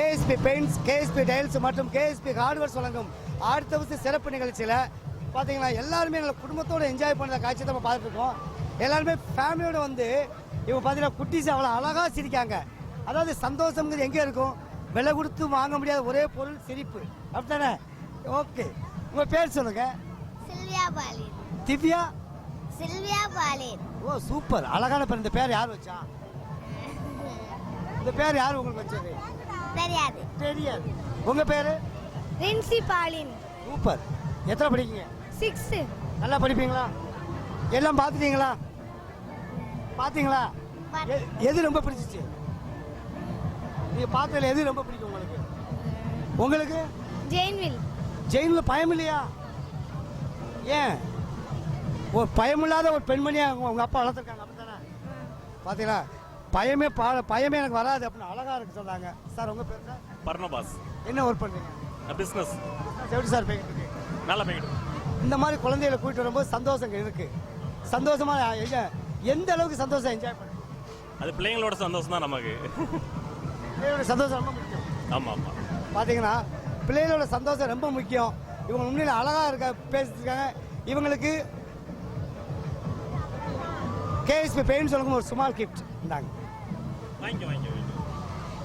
KSP paints KSP tiles மற்றும் KSP hardwares வழங்கும் அடுத்த வருஷம் சிறப்பு நிகழ்ச்சியில் பார்த்தீங்கன்னா எல்லாருமே எங்களை குடும்பத்தோட என்ஜாய் பண்ணுற காட்சி நம்ம பார்த்துட்டு இருக்கோம் எல்லாருமே ஃபேமிலியோட வந்து இவங்க பார்த்தீங்கன்னா குட்டீஸ் அவ்வளோ அழகாக சிரிக்காங்க. அதாவது சந்தோஷங்கிறது எங்கே இருக்கும்? விலை கொடுத்து வாங்க முடியாத ஒரே பொருள் சிரிப்பு. அப்படித்தானே? ஓகே உங்கள் பேர் சொல்லுங்கள் சில்வியா பாலின் திவ்யா? சில்வியா பாலின் ஓ சூப்பர். அழகான பேர். இந்த பேர் யார் வச்சா? இந்த பேர் யார் உங்களுக்கு வச்சது? தெரியாது. தெரியாது. உங்க பேரு? ரின்சி பாலின். சூப்பர் எத்தனை படிக்கீங்க? சிக்ஸ்த்து. நல்லா படிப்பீங்களா? எல்லாம் பார்த்துட்டீங்களா? பார்த்தீங்களா? எ- எது ரொம்ப பிடிச்சிச்சு? நீங்க பார்த்ததுல எது ரொம்ப பிடிக்கும் உங்களுக்கு? உங்களுக்கு? ஜெயின்வில். ஜெயிலில் பயம் இல்லையா? ஏன்? ஒரு பயமில்லாத ஒரு பெண்மணியா உங்க உங்க அப்பா வளர்த்துருக்காங்க அப்படித்தானே? பார்த்தீங்களா? பயமே பா- பயமே எனக்கு வராது அப்படின்னு அழகா இருக்கு சொன்னாங்க. சார் உங்க பேர் சார் பர்ணபாஸ். என்ன ஒர்க் பண்றீங்க? பிஸ்னஸ் எப்படி சார் போய்கிட்டு இருக்கு? நல்லா போய்கிட்டு இந்த மாதிரி குழந்தைகளை கூட்டிட்டு வரும்போது சந்தோஷம் இருக்கு. சந்தோஷமா எங்க- எந்த அளவுக்கு சந்தோஷம் என்ஜாய் பண்ணுங்க அது பிள்ளைங்களோட சந்தோஷம் தான் நமக்கு. பிள்ளைகளோட சந்தோஷம் ரொம்ப முக்கியம். ஆமாம் ஆமாம் பார்த்தீங்கன்னா பிள்ளைகளோட சந்தோஷம் ரொம்ப முக்கியம். இவங்க உண்மையில அழகா இருக்க பேசியிருக்காங்க இவங்களுக்கு கேஎஸ்பி பெயிண்ட் சொல்லுங்க ஒரு சுமால் கிஃப்ட் இந்தாங்க. வாங்கிக்க வாங்கிக்க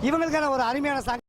இவங்களுக்கான ஒரு அருமையான சாங்